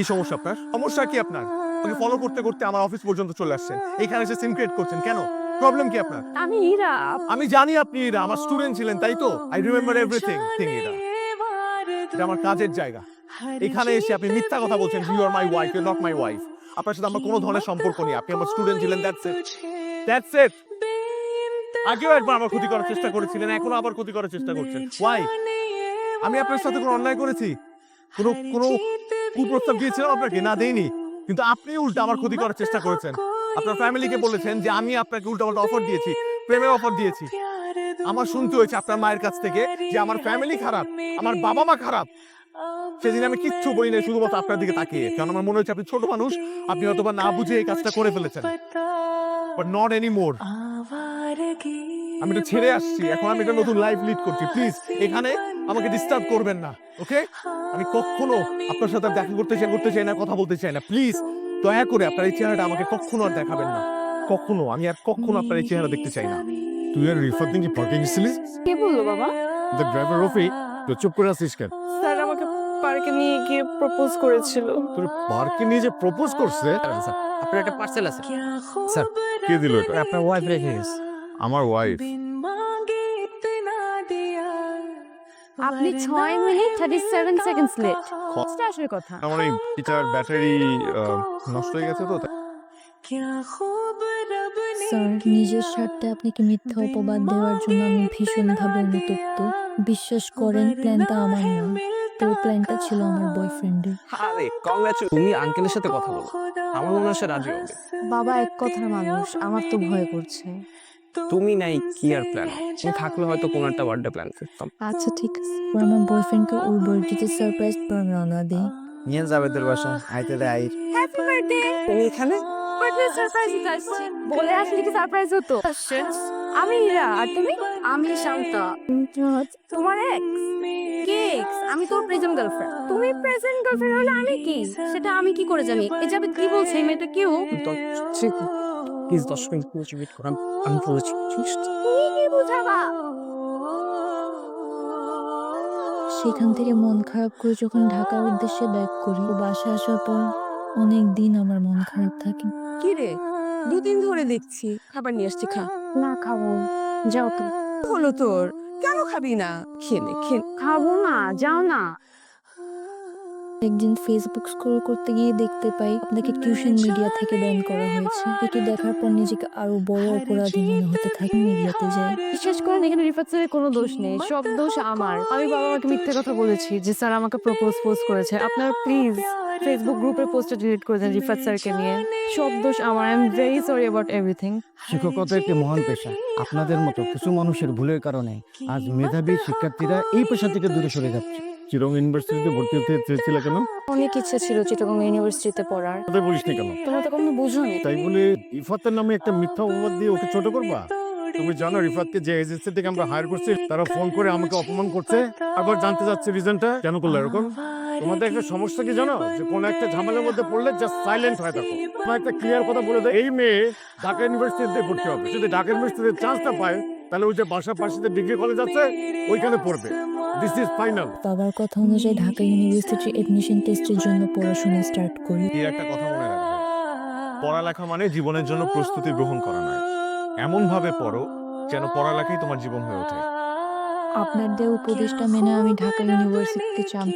কি সমস্যা আপনার? সমস্যা কি আপনার? আমাকে ফলো করতে করতে আমার অফিস পর্যন্ত চলে আসছেন। এখানে এসে সিম ক্রিয়েট করছেন। কেন? প্রবলেম কি আপনার? আমি ইরা আমি জানি আপনি এরা আমার স্টুডেন্ট ছিলেন তাই তো? আই রিমেম্বার এভরিথিং থিং ইরা এটা আমার কাজের জায়গা। এখানে এসে আপনি মিথ্যা কথা বলছেন you are my wife you not my wife আপনার সাথে আমার কোনো ধরনের সম্পর্ক নেই। আপনি আমার স্টুডেন্ট ছিলেন দ্যাটস ইট দ্যাটস ইট আগেও একবার আমার ক্ষতি করার চেষ্টা করেছিলেন এখনও আবার ক্ষতি করার চেষ্টা করছেন। ওয়াই আমি আপনার সাথে কোনো অন্যায় করেছি? কোনো কোনো কুপ্রস্তাব দিয়েছিলাম আপনাকে না দেইনি। কিন্তু আপনি উল্টা আমার ক্ষতি করার চেষ্টা করেছেন। আপনার ফ্যামিলিকে বলেছেন যে আমি আপনাকে উল্টা পাল্টা অফার দিয়েছি প্রেমের অফার দিয়েছি। আমার শুনতে হয়েছে আপনার মায়ের কাছ থেকে যে আমার ফ্যামিলি খারাপ, আমার বাবা মা খারাপ। সেদিন আমি কিচ্ছু বলি না শুধুমাত্র আপনার দিকে তাকিয়ে। কারণ আমার মনে হচ্ছে আপনি ছোট মানুষ, আপনি হয়তো না বুঝে এই কাজটা করে ফেলেছেন। বাট নট এনি মোর আমি তো ছেড়ে আসছি, এখন আমি একটা নতুন লাইফ লিড করছি। প্লিজ এখানে আমাকে ডিস্টার্ব করবেন না ওকে আমি কখনো আপনার সাথে আর দেখা করতে চাই করতে চাই না কথা বলতে চাই না। প্লিজ দয়া করে আপনার এই চেহারাটা আমাকে কখনো আর দেখাবেন না। কখনো আমি আর কখনো আপনার এই চেহারা দেখতে চাই না। তুই আর রিফাত দিন কি পার্কে গেছিলিস কে বলল বাবা? দ্য ড্রাইভার রফি তো চুপ করে আসিস কেন? স্যার আমাকে পার্কে নিয়ে গিয়ে প্রপোজ করেছিল। তোর পার্কে নিয়ে যে প্রপোজ করছে আপনার একটা পার্সেল আছে। স্যার কে দিল এটা? আপনার ওয়াইফ রেখে গেছে। আমার ওয়াইফ আপনি ছয় minute thirty seven seconds late আসার কথা। আমার এই গিটার ব্যাটারি নষ্ট হয়ে গেছে তো স্যার নিজের স্বার্থে আপনাকে মিথ্যা অপবাদ দেওয়ার জন্য আমি ভীষণভাবে অনুতপ্ত। বিশ্বাস করেন প্ল্যানটা আমার না তো প্ল্যানটা ছিল আমার বয়ফ্রেন্ডের। আরে কংগ্রাচুলেশন তুমি আঙ্কেলের সাথে কথা বলো। আমার মনে হয় সে রাজি হবে। বাবা এক কথার মানুষ। আমার তো ভয় করছে। তুমি নাই কি আর প্ল্যান তুমি থাকলে হয়তো কোনো একটা বার্থডে প্ল্যান করতাম। আচ্ছা ঠিক আছে। আমার বয়ফ্রেন্ডকে ওর বার্থডেতে সারপ্রাইজ করে রওনা দিই। নিয়ে যাবে তোর বাসা। আইতে দে আই হ্যাপি বার্থডে তুমি এখানে? বার্থডে সারপ্রাইজ দিতে আসছি। বলে আসলে কি সারপ্রাইজ হতো? আমি ইরা আর তুমি? আমি শান্তা। তোমার এক্স কে এক্স আমি তোর প্রেজেন্ট গার্লফ্রেন্ড তুমি প্রেজেন্ট গার্লফ্রেন্ড হলে আমি কি? সেটা আমি কি করে জানি? এই যাবে কি বলছে এই মেয়েটা কেউ? প্লিজ দশ মিনিট পুরো ওয়েট করো আমি- বুঝাবা সেখান থেকে মন খারাপ করে যখন ঢাকার উদ্দেশ্যে ব্যাক করি বাসা আসার পর অনেক দিন আমার মন খারাপ থাকে। কি রে? দুদিন ধরে দেখছি খাবার নিয়ে আসছি খা। না খাব। যাও তো। হলো তোর? কেন খাবি না? খেয়ে নে খেয়ে খাব না যাও না। একদিন ফেসবুক স্ক্রল করতে গিয়ে দেখতে পাই আপনাকে টিউশন মিডিয়া থেকে ব্যান করা হয়েছে। এটি দেখার পর নিজেকে আরও বড় অপরাধী মনে হতে থাকে মিডিয়াতে যাই বিশ্বাস করেন এখানে রিফাত স্যারের কোনো দোষ নেই সব দোষ আমার। আমি বাবা মাকে মিথ্যে কথা বলেছি যে স্যার আমাকে প্রপোজ পোস্ট করেছে। আপনারা প্লিজ ফেসবুক গ্রুপের পোস্টটা ডিলিট করে দেন রিফাত স্যারকে নিয়ে। সব দোষ আমার। I am very sorry about everything শিক্ষকতা একটি মহান পেশা। আপনাদের মতো কিছু মানুষের ভুলের কারণে আজ মেধাবী শিক্ষার্থীরা এই পেশা থেকে দূরে সরে যাচ্ছে। চিরং ইউনিভার্সিটিতে ভর্তি হতে চেয়েছিল কেন? অনেক ইচ্ছা ছিল চিটাগং ইউনিভার্সিটিতে পড়ার। তাদের বলিস নি কেন? তোমরা তো কোনো বুঝোনি। তাই বলে ইফাতের নামে একটা মিথ্যা অপবাদ দিয়ে ওকে ছোট করবা? তুমি জানো রিফাতকে যে এজেন্সি থেকে আমরা হায়ার করছি তারা ফোন করে আমাকে অপমান করছে আবার জানতে চাচ্ছে রিজনটা কেন করল এরকম? তোমাদের একটা সমস্যা কি জানো? যে কোনো একটা ঝামেলার মধ্যে পড়লে জাস্ট সাইলেন্ট হয়ে থাকো তোমার একটা ক্লিয়ার কথা বলে দেয় এই মেয়ে ঢাকা ইউনিভার্সিটিতে ভর্তি হবে। যদি ঢাকা ইউনিভার্সিটিতে চান্সটা পায় তাহলে ওই যে বাসার পাশে ডিগ্রি কলেজ আছে ওইখানে পড়বে। দিস ইজ ফাইনাল বাবার কথা অনুযায়ী ঢাকা এডমিশন টেস্টের জন্য পড়াশোনা স্টার্ট করি। এর একটা কথা মনে রাখবে। পড়ালেখা মানে জীবনের জন্য প্রস্তুতি গ্রহণ করা নয়। এমন ভাবে পড়ো যেন পড়ালেখাই তোমার জীবন হয়ে ওঠে। আপনার দেওয়া উপদেশটা মেনে আমি ঢাকা ইউনিভার্সিটিতে চান্স